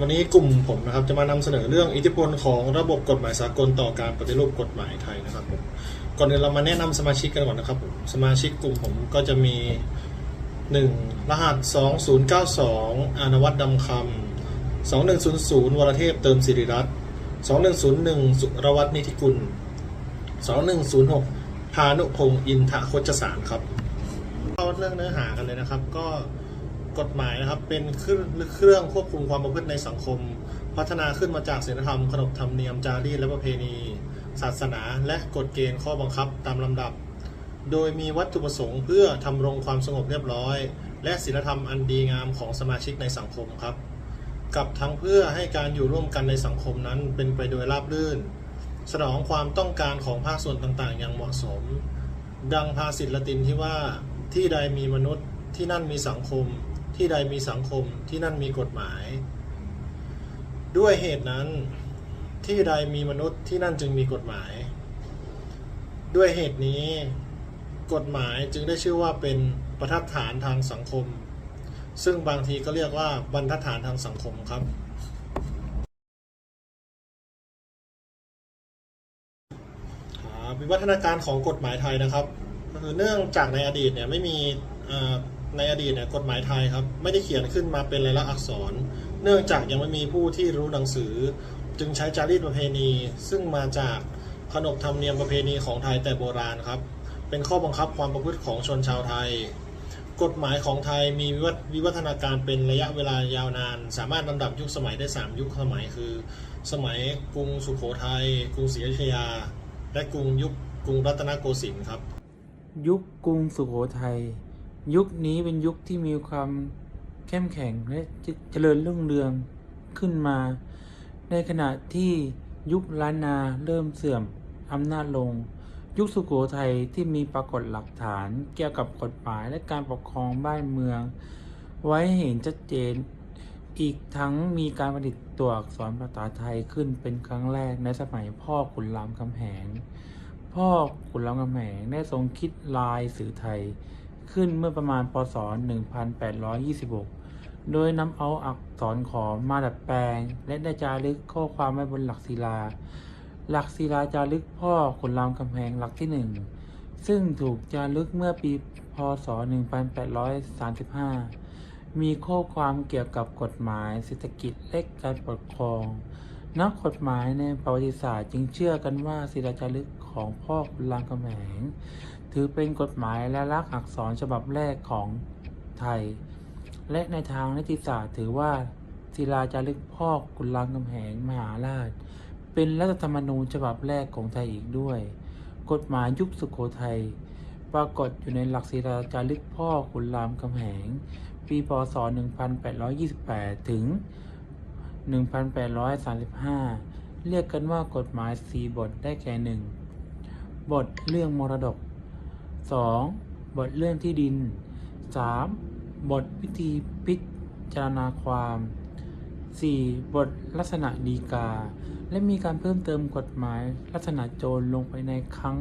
วันนี้กลุ่มผมนะครับจะมานำเสนอเรื่องอิทธิพลของระบบกฎหมายสากลต่อการปฏิรูปกฎหมายไทยนะครับผมก่อนอื่นเรามาแนะนำสมาชิกกันก่อนนะครับผมสมาชิกกลุ่มผมก็จะมี 1 รหัส 2092 อานวัตดำคำ2100 วรเทพเติมสิริรัตน์2101 สุรวัตรนิธิกุล 2106 พานุพงศ์อินทะโคจสารครับเข้าเรื่องเนื้อหากันเลยนะครับ ก็ กฎหมายนะครับเป็นเครื่องเครื่องควบคุมความประพฤติในสังคม พัฒนาขึ้นมาจากศีลธรรมขนบธรรมเนียมจารีตและประเพณี ศาสนา และกฎเกณฑ์ข้อบังคับตามลำดับ โดยมีวัตถุประสงค์เพื่อทำรงความสงบเรียบร้อย และศีลธรรมอันดีงามของสมาชิกในสังคมครับ กับทั้งเพื่อให้การอยู่ร่วมกันในสังคมนั้นเป็นไปโดยราบรื่น สนองความต้องการของภาคส่วนต่างๆ อย่างเหมาะสม ดังภาษิตละตินที่ว่าที่ใดมีมนุษย์ที่นั่นมีสังคม ที่ใดมีสังคมที่นั่นมีกฎหมาย ด้วยเหตุนั้น ที่ใดมีมนุษย์ที่นั่นจึงมีกฎหมาย ด้วยเหตุนี้ กฎหมายจึงได้ชื่อว่าเป็นประทัดฐานทางสังคม ซึ่งบางทีก็เรียกว่าบรรทัดฐานทางสังคมครับ วิวัฒนาการของกฎหมายไทยนะครับคือเนื่องจากในอดีตเนี่ยไม่มี ในอดีตเนี่ยกฎหมายไทยครับไม่ได้เขียนขึ้นมาเป็นลายลักษณ์อักษร เนื่องจากยังไม่มีผู้ที่รู้หนังสือ จึงใช้จารีตประเพณี ซึ่งมาจากขนบธรรมเนียมประเพณีของไทยแต่โบราณครับ เป็นข้อบังคับความประพฤติของชนชาวไทย กฎหมายของไทยมีวิวัฒนาการเป็นระยะเวลายาวนาน สามารถลำดับยุคสมัยได้ 3 ยุคสมัยคือ สมัยกรุงสุโขทัยกรุงศรีอยุธยา และกรุงยุคกรุงรัตนโกสินทร์ครับ ยุคกรุงสุโขทัย ยุคนี้เป็นยุคที่มีความเข้มแข็งและเจริญรุ่งเรืองขึ้นมา ในขณะที่ยุคล้านนาเริ่มเสื่อมอำนาจลง ยุคสุโขทัยที่มีปรากฏหลักฐานเกี่ยวกับกฎหมายและการปกครองบ้านเมือง ไว้เห็นชัดเจน อีกทั้งมีการประดิษฐ์ตัวอักษรภาษาไทยขึ้นเป็นครั้งแรกในสมัยพ่อขุนรามคำแหง พ่อขุนรามคำแหงได้ทรงคิดลายสื่อไทย ขึ้นเมื่อประมาณพศ 1826 โดยนำเอาอักษรขอมมาดัดแปลง และได้จารึกข้อความไว้บนหลักศิลา หลักศิลาจารึกพ่อขุนรามคำแหงหลักที่หนึ่งซึ่งถูกจารึกเมื่อปีพศ 1835 มีข้อความเกี่ยวกับกฎหมายเศรษฐกิจและการปกครอง นักกฎหมายในประวัติศาสตร์จึงเชื่อกันว่าศิลาจารึกของพ่อขุนรามคำแหง ถือเป็นกฎหมายและลักษณ์อักษรฉบับแรกของไทย และในทางนิติศาสตร์ถือว่าศิลาจารึกพ่อขุนรามคำแหงมหาราช เป็นรัฐธรรมนูญฉบับแรกของไทยอีกด้วย กฎหมายยุคสุโขทัยปรากฏอยู่ในหลักศิลาจารึกพ่อขุนรามคำแหง ปีพศ 1828 ถึง 1835 เรียกกันว่ากฎหมายสีบทได้แก่หนึ่งบทเรื่องมรดก 2. บทเรื่องที่ดิน 3. บทวิธีพิจารณาความ 4. บทลักษณะดีกา และมีการเพิ่มเติมกฎหมายลักษณะโจรลงไปในครั้ง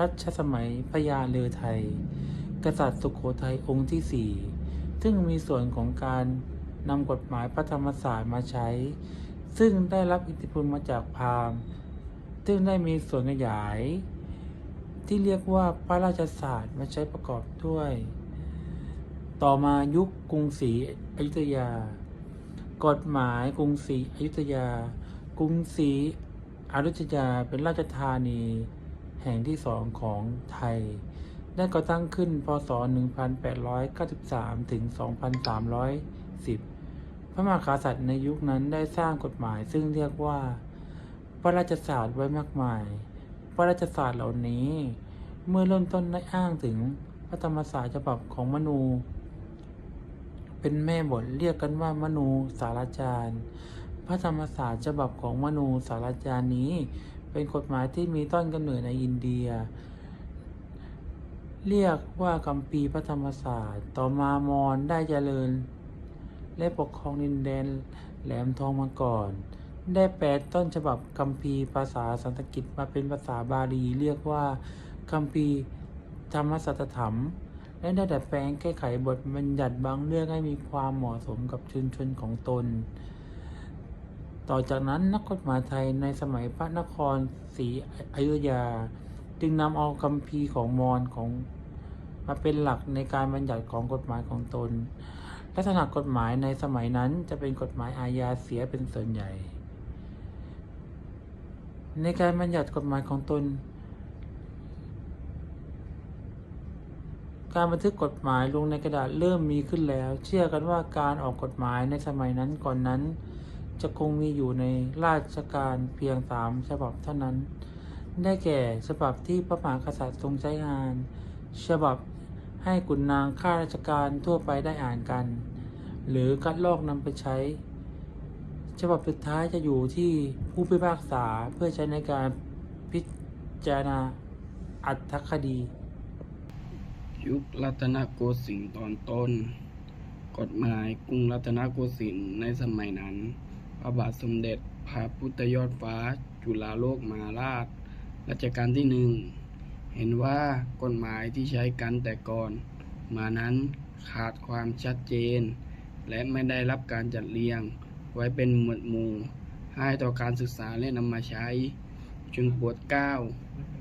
รัชสมัยพญาเลือไทย กษัตริย์สุขโขทัยองค์ที่ 4 ซึ่งมีส่วนของการนำกฎหมายพระธรรมศาสตร์มาใช้ ซึ่งได้รับอิทธิพลมาจากพราหมณ์ ซึ่งได้มีส่วนขยาย ที่เรียกว่าพระราชศาสตร์มาใช้ประกอบด้วย ต่อมายุคกรุงศรีอยุธยา กฎหมายกรุงศรีอยุธยา กรุงศรีอยุธยาเป็นราชธานีแห่งที่สองของไทย ได้ก่อตั้งขึ้นพศ 1893 ถึง 2310 พระมหากษัตริย์ในยุคนั้นได้สร้างกฎหมายซึ่งเรียกว่าพระราชศาสตร์ไว้มากมาย พระราชศาสตร์เหล่านี้ เมื่อเริ่มต้นได้อ้างถึงพระธรรมศาสตร์ฉบับของมนู เป็นแม่บทเรียกกันว่ามนูสารจารย์ พระธรรมศาสตร์ฉบับของมนูสารจารย์นี้ เป็นกฎหมายที่มีต้นกำเนิดในอินเดีย เรียกว่ากัมปีพระธรรมศาสตร์ ต่อมามอญได้เจริญ และปกครองดินแดนแหลมทองมาก่อน ได้แปลต้นฉบับคัมภีร์ภาษาสันสกฤตมาเป็นภาษาบาลีเรียกว่าคัมภีร์ธรรมสัตธรรม และได้ดัดแปลงแก้ไขบทบัญญัติบางเรื่องให้มีความเหมาะสมกับชุมชนของตน ต่อจากนั้นนักกฎหมายไทยในสมัยพระนครศรีอยุธยา จึงนำเอาคำพีร์ของมอญของมาเป็นหลักในการบัญญัติของกฎหมายของตน ลักษณะกฎหมายในสมัยนั้นจะเป็นกฎหมายอาญาเสียเป็นส่วนใหญ่ ในการบัญญัติกฎหมายของตน การบันทึกกฎหมายลงในกระดาษเริ่มมีขึ้นแล้ว เชื่อกันว่าการออกกฎหมายในสมัยนั้นก่อนนั้น จะคงมีอยู่ในราชการเพียงสามฉบับเท่านั้น ได้แก่ฉบับที่พระมหากษัตริย์ทรงใช้งาน ฉบับให้กุนนางข้าราชการทั่วไปได้อ่านกัน หรือคัดลอกนำไปใช้ ฉบับสุดท้ายจะอยู่ที่ผู้พิพากษาเพื่อใช้ในการพิจารณาอัตถคดี ยุครัตนโกสินทร์ตอนต้น กฎหมายกรุงรัตนโกสินทร์ในสมัยนั้นพระบาทสมเด็จพระพุทธยอดฟ้า จุฬาโลกมหาราชรัชกาลที่หนึ่งเห็นว่ากฎหมายที่ใช้กันแต่ก่อน มานั้นขาดความชัดเจน และไม่ได้รับการจัดเรียง ไว้เป็นหมวดหมู่ให้ต่อการศึกษาและนำมาใช้ จึงโปรดเกล้า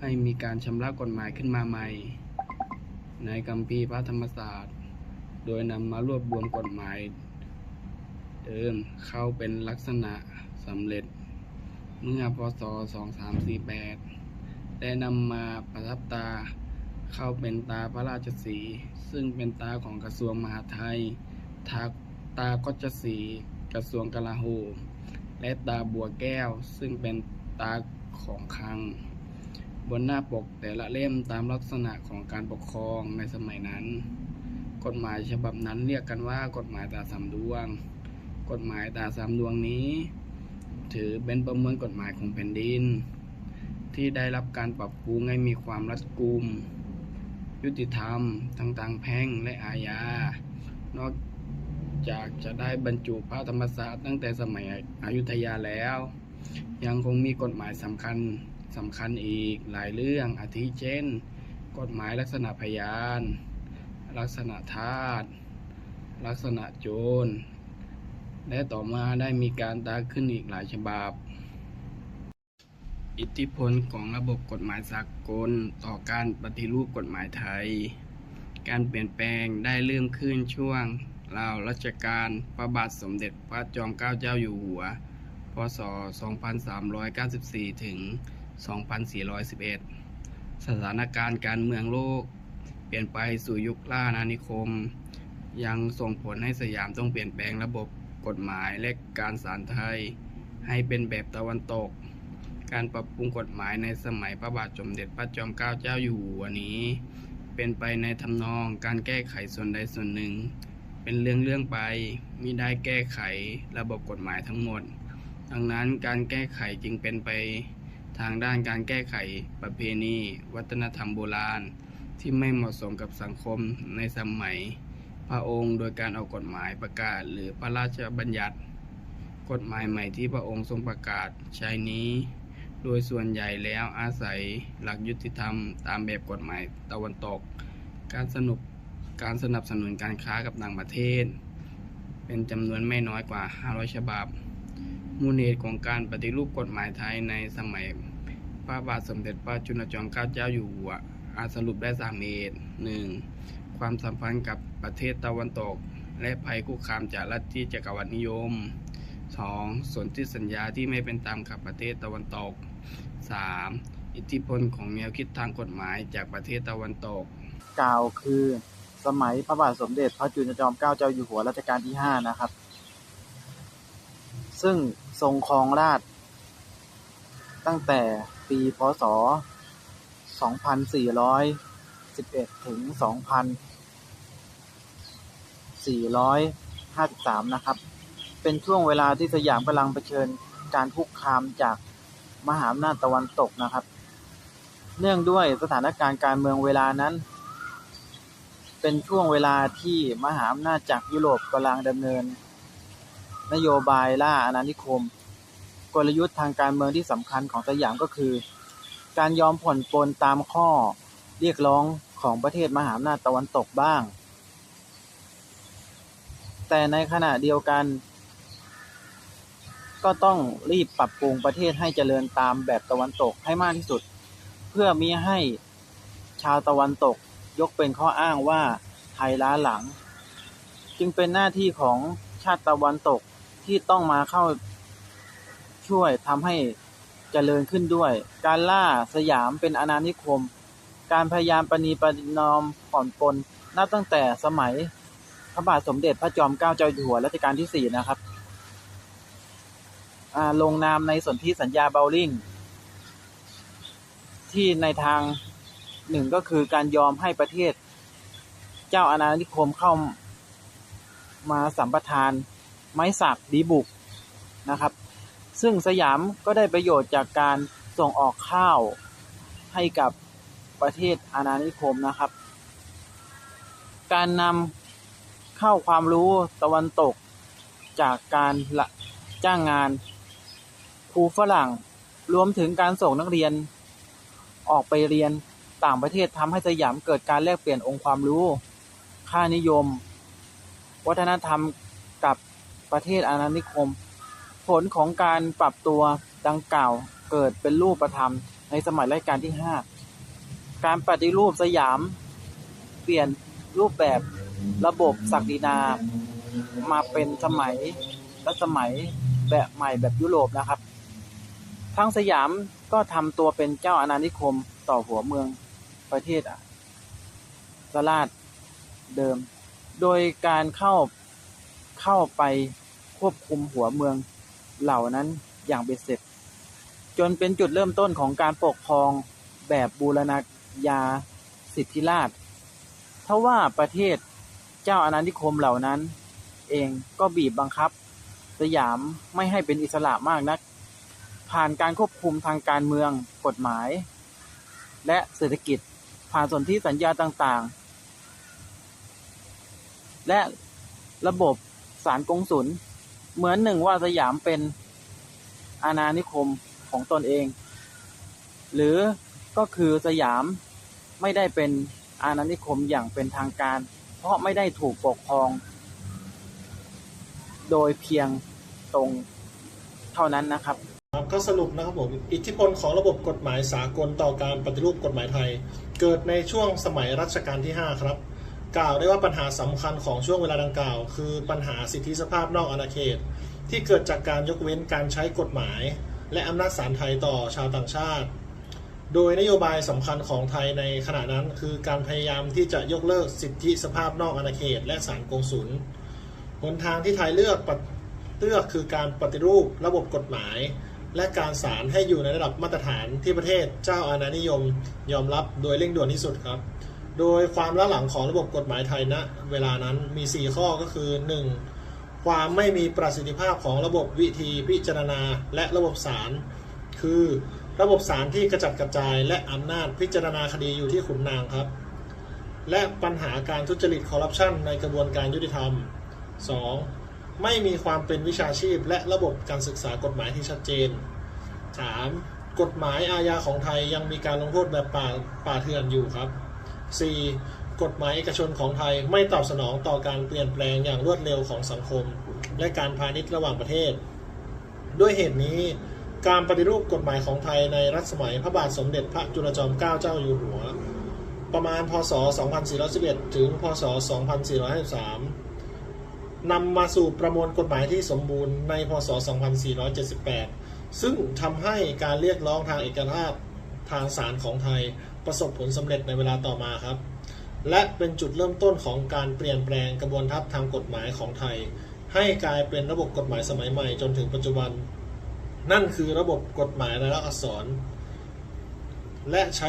ให้มีการชำระกฎหมายขึ้นมาใหม่ ในคัมภีร์พระธรรมศาสตร์ โดยนำมารวบรวมกฎหมายเดิมเข้าเป็นลักษณะสำเร็จ เมื่อพศ 2348 ได้นำมาประทับตาเข้าเป็นตาพระราชสี ซึ่งเป็นตาของกระทรวงมหาดไทยทาตาก็จะสี กระทรวงกลาโหมและตาบัวแก้ว ซึ่งเป็นตาของคลัง บนหน้าปกแต่ละเล่มตามลักษณะของการปกครองในสมัยนั้น กฎหมายฉบับนั้นเรียกกันว่ากฎหมายตาสามดวง กฎหมายตาสามดวงนี้ ถือเป็นประมวลกฎหมายของแผ่นดิน ที่ได้รับการปรับปรุงให้มีความรัดกุม ยุติธรรมทั้งทางแพ่งและอาญานอก จากจะได้บรรจุพระธรรมศาสตร์ตั้งแต่สมัยอยุธยาแล้ว ยังคงมีกฎหมายสำคัญสำคัญอีกหลายเรื่องอาทิเช่น กฎหมายลักษณะพยาน ลักษณะทาสลักษณะโจร และต่อมาได้มีการตาขึ้นอีกหลายฉบับ อิทธิพลของระบบกฎหมายสากลต่อการปฏิรูปกฎหมายไทย การเปลี่ยนแปลงได้เริ่มขึ้นช่วงราวรัชกาลพระบาทสมเด็จพระจอมเกล้าเจ้าอยู่หัว พศ 2394 ถึง 2411 สถานการณ์การเมืองโลก เปลี่ยนไปสู่ยุคล่าอาณานิคม ยังส่งผลให้สยามต้องเปลี่ยนแปลงระบบกฎหมายและการศาลไทย ให้เป็นแบบตะวันตก การปรับปรุงกฎหมายในสมัยพระบาทสมเด็จพระจอมเกล้าเจ้าอยู่หัวนี้ เป็นไปในทำนองการแก้ไขส่วนใดส่วนหนึ่ง เป็นเรื่องเรื่องไปมิได้แก้ไขระบบกฎหมายทั้งหมด ดังนั้นการแก้ไขจึงเป็นไปทางด้านการแก้ไขประเพณี วัฒนธรรมโบราณ ที่ไม่เหมาะสมกับสังคมในสมัย พระองค์โดยการออกกฎหมายประกาศหรือพระราชบัญญัติ กฎหมายใหม่ที่พระองค์ทรงประกาศใช้นี้ โดยส่วนใหญ่แล้วอาศัยหลักยุติธรรมตามแบบกฎหมายตะวันตก การสนุกการสนับสนุนการค้ากับต่างประเทศ เป็นจำนวนไม่น้อยกว่า 500 ฉบับ มูลเหตุของการปฏิรูปกฎหมายไทยในสมัยพระบาทสมเด็จพระจุลจอมเกล้าเจ้าอยู่หัวอาสรุปได้3เหตุ 1. ความสัมพันธ์กับประเทศตะวันตก และภัยคุกคามจากลัทธิจักรวรรดินิยม 2. สนธิสัญญาที่ไม่เป็นตามกับประเทศตะวันตก 3. อิทธิพลของแนวคิดทางกฎหมายจากประเทศตะวันตก กล่าวคือสมัยพระบาทสมเด็จพระจุลจอมเกล้าเจ้าอยู่หัวรัชกาลที่ห้านะครับ ซึ่งทรงครองราชตั้งแต่ปีพศ 2411 ถึง 2453 นะครับ เป็นช่วงเวลาที่สยามกำลังเผชิญการคุกคามจากมหาอำนาจตะวันตกนะครับ เนื่องด้วยสถานการณ์การเมืองเวลานั้น เป็นช่วงเวลาที่มหาอำนาจจากยุโรปกำลังดำเนิน นโยบายล่าอาณานิคม กลยุทธ์ทางการเมืองที่สำคัญของสยามก็คือ การยอมผ่อนปลนตามข้อเรียกร้องของประเทศมหาอำนาจตะวันตกบ้าง แต่ในขณะเดียวกัน ก็ต้องรีบปรับปรุงประเทศให้เจริญตามแบบตะวันตกให้มากที่สุด เพื่อมิให้ชาวตะวันตกยกเป็นข้ออ้างว่าไทยล้าหลัง จึงเป็นหน้าที่ของชาติตะวันตกที่ต้องมาเข้าช่วยทำให้เจริญขึ้นด้วย การล่าสยามเป็นอาณานิคม การพยายามประนีประนอมผ่อนปลนนับตั้งแต่สมัยพระบาทสมเด็จพระจอมเกล้าเจ้าอยู่หัวรัชกาลที่สี่นะครับ ลงนามในสนธิสัญญาเบลลิงที่ในทางหนึ่งก็คือการยอมให้ประเทศ เจ้าอาณานิคมเข้ามาสัมปทาน ไม้สักดีบุกนะครับ ซึ่งสยามก็ได้ประโยชน์จากการส่งออกข้าวให้กับประเทศอาณานิคมนะครับ การนำเข้าความรู้ตะวันตกจากการจ้างงาน รูฝรั่ง รวมถึงการส่งนักเรียน ออกไปเรียนต่างประเทศทำให้สยามเกิดการแลกเปลี่ยนองค์ความรู้ ค่านิยม วัฒนธรรมกับประเทศอาณานิคม ผลของการปรับตัวดังกล่าวเกิดเป็นรูปธรรมในสมัยรัชกาลที่ 5 การปฏิรูปสยาม เปลี่ยนรูปแบบระบบศักดินา มาเป็นสมัยและสมัยแบบใหม่แบบยุโรปนะครับ ทั้งสยามก็ทำตัวเป็นเจ้าอาณานิคมต่อหัวเมืองประเทศอะสลาดเดิม โดยการเข้าเข้าไปควบคุมหัวเมืองเหล่านั้นอย่างเบ็ดเสร็จ จนเป็นจุดเริ่มต้นของการปกครองแบบบูรณาญาสิทธิราชทว่าประเทศเจ้าอาณานิคมเหล่านั้น เองก็บีบบังคับ สยามไม่ให้เป็นอิสระมากนัก ผ่านการควบคุมทางการเมือง กฎหมาย และเศรษฐกิจ ผ่านสนธิสัญญาต่างๆ และระบบสารกงสุลเหมือนหนึ่งว่าสยามเป็นอาณานิคมของตนเอง หรือก็คือสยามไม่ได้เป็นอาณานิคมอย่างเป็นทางการ เพราะไม่ได้ถูกปกครอง โดยเพียงตรงเท่านั้นนะครับ ครับก็สรุปนะครับผมอิทธิพลของระบบกฎหมายสากลต่อการปฏิรูปกฎหมายไทย เกิดในช่วงสมัยรัชกาลที่ 5 ครับ กล่าวได้ว่าปัญหาสำคัญของช่วงเวลาดังกล่าว คือปัญหาสิทธิสภาพนอกอาณาเขต ที่เกิดจากการยกเว้นการใช้กฎหมาย และอำนาจศาลไทยต่อชาวต่างชาติ โดยนโยบายสำคัญของไทยในขณะนั้น คือการพยายามที่จะยกเลิกสิทธิสภาพนอกอาณาเขต และศาลกงสุลหนทางที่ไทยเลือกปฏิเลือกคือการปฏิรูประบบกฎหมาย และการศาลให้อยู่ในระดับมาตรฐานที่ประเทศเจ้าอาณานิยม ยอมรับโดยเร่งด่วนที่สุดครับ โดยความล้าหลังของระบบกฎหมายไทยณเวลานั้นมี 4 ข้อก็คือ 1. ความไม่มีประสิทธิภาพของระบบวิธีพิจารณา และระบบศาลคือระบบศาลที่กระจัดกระจาย และอำนาจพิจารณาคดีอยู่ที่ขุนนางครับ และปัญหาการทุจริตคอร์รัปชันในกระบวนการยุติธรรม 2. ไม่มีความเป็นวิชาชีพ และระบบการศึกษากฎหมายที่ชัดเจน 3. กฎหมายอาญาของไทยยังมีการลงโทษแบบป่าป่าเถื่อนอยู่ครับ 4. กฎหมายเอกชนของไทยไม่ตอบสนองต่อการเปลี่ยนแปลงอย่างรวดเร็วของสังคม และการพาณิชย์ระหว่างประเทศ ด้วยเหตุนี้การปฏิรูปกฎหมายของไทยในรัชสมัยพระบาทสมเด็จพระจุลจอมเกล้าเจ้าอยู่หัว ประมาณพศ 2411 ถึง พศ 2453 นำมาสู่ประมวลกฎหมายที่สมบูรณ์ในพศ 2478 ซึ่งทำให้การเรียกร้องทางเอกราชทางศาลของไทยประสบผลสำเร็จในเวลาต่อมาครับ และเป็นจุดเริ่มต้นของการเปลี่ยนแปลงกระบวนทัพทางกฎหมายของไทย ให้กลายเป็นระบบกฎหมายสมัยใหม่จนถึงปัจจุบัน นั่นคือระบบกฎหมายรายลักษณ์อักษร และใช้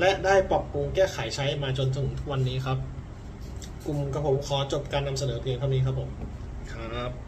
และได้ปรับปรุงแก้ไขใช้มาจนถึงวันนี้ครับ กลุ่มกับผมขอจบการนำเสนอเพียงเท่านี้ครับผม ครับ